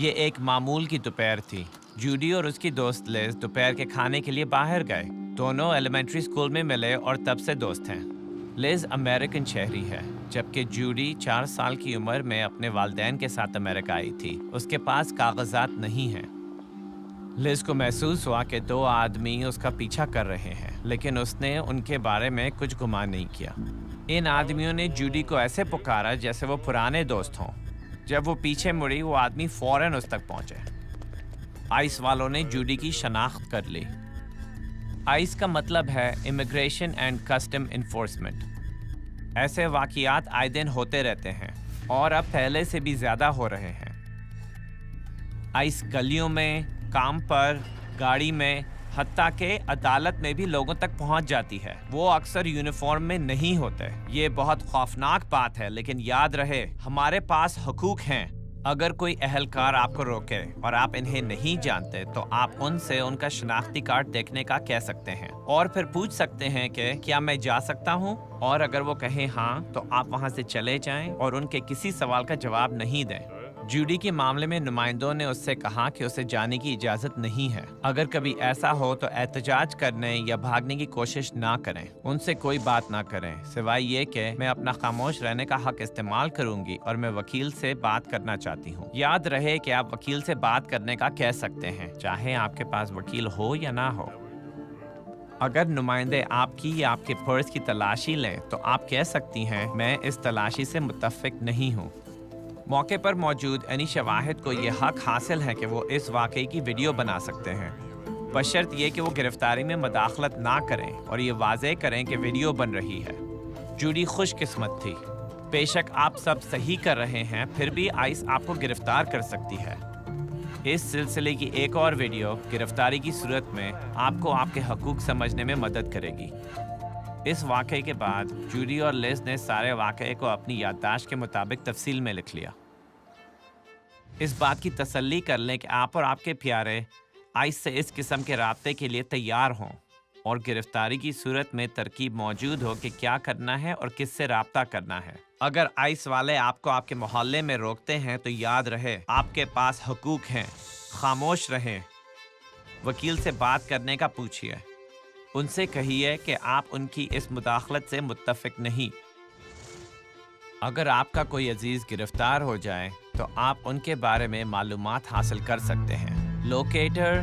ये एक मामूल की दोपहर थी। जूडी और उसकी दोस्त लेस दोपहर के खाने के लिए बाहर गए। दोनों एलिमेंट्री स्कूल में मिले और तब से दोस्त हैं। लेज अमेरिकन शहरी है, जबकि जूडी चार साल की उम्र में अपने वालदेन के साथ अमेरिका आई थी। उसके पास कागजात नहीं हैं। लिज को महसूस हुआ कि दो आदमी उसका पीछा कर रहे हैं, लेकिन उसने उनके बारे में कुछ गुमान नहीं किया। इन आदमियों ने जूडी को ऐसे पुकारा जैसे वो पुराने दोस्त हों। जब वो पीछे मुड़ी, वो आदमी फ़ौरन उस तक पहुँचे। आइस वालों ने जूडी की शनाख्त कर ली। आइस का मतलब है इमिग्रेशन एंड कस्टम इन्फोर्समेंट ऐसे वाकियात आए दिन होते रहते हैं और अब पहले से भी ज़्यादा हो रहे हैं। आइस गलियों में, काम पर, गाड़ी में हत्ता के अदालत में भी लोगों तक पहुँच जाती है। वो अक्सर यूनिफॉर्म में नहीं होते। ये बहुत खौफनाक बात है, लेकिन याद रहे, हमारे पास हकूक हैं। अगर कोई अहलकार आपको रोके और आप इन्हें नहीं जानते तो आप उनसे उनका शनाख्ती कार्ड देखने का कह सकते हैं। और फिर पूछ सकते हैं कि, क्या मैं जा सकता हूँ? और अगर वो कहें हाँ तो आप वहाँ से चले जाएँ और उनके किसी सवाल का जवाब नहीं दें। जूडी के मामले में नुमाइंदों ने उससे कहा कि उसे जाने की इजाज़त नहीं है। अगर कभी ऐसा हो तो एहतजाज करने या भागने की कोशिश ना करें। उनसे कोई बात ना करें। सिवाय ये कि मैं अपना खामोश रहने का हक इस्तेमाल करूँगी और मैं वकील से बात करना चाहती हूँ। याद रहे कि आप वकील से बात करने का कह सकते हैं, चाहे आपके पास वकील हो या ना हो। अगर नुमाइंदे आपकी या आपके पर्स की तलाशी लें तो आप कह सकती हैं, मैं इस तलाशी से मुतफिक नहीं हूँ। मौके पर मौजूद अनी शवाहिद को यह हक हासिल है कि वो इस वाकई की वीडियो बना सकते हैं। बशर्त ये कि वो गिरफ्तारी में मदाखलत ना करें और ये वाजे करें कि वीडियो बन रही है। जूडी खुशकिस्मत थी। बेशक आप सब सही कर रहे हैं, फिर भी आइस आपको गिरफ़्तार कर सकती है। इस सिलसिले की एक और वीडियो गिरफ्तारी की सूरत में आपको आपके हकूक समझने में मदद करेगी। इस वाक़े के बाद जूडी और लिज ने सारे वाक़े को अपनी याददाश्त के मुताबिक तफसील में लिख लिया। इस बात की तसल्ली कर लें कि आप और आपके प्यारे आइस से इस किस्म के रबते के लिए तैयार हों और गिरफ्तारी की सूरत में तरकीब मौजूद हो कि क्या करना है और किससे रबता करना है। अगर आइस वाले आपको आपके मोहल्ले में रोकते हैं तो याद रहे, आपके पास हकूक हैं, खामोश रहें। वकील से बात करने का पूछिए। उनसे कहिए कि आप उनकी इस मुदाखलत से मुतफिक नहीं। अगर आपका कोई अज़ीज़ गिरफ़्तार हो जाए तो आप उनके बारे में मालूम हासिल कर सकते हैं। लोकेटर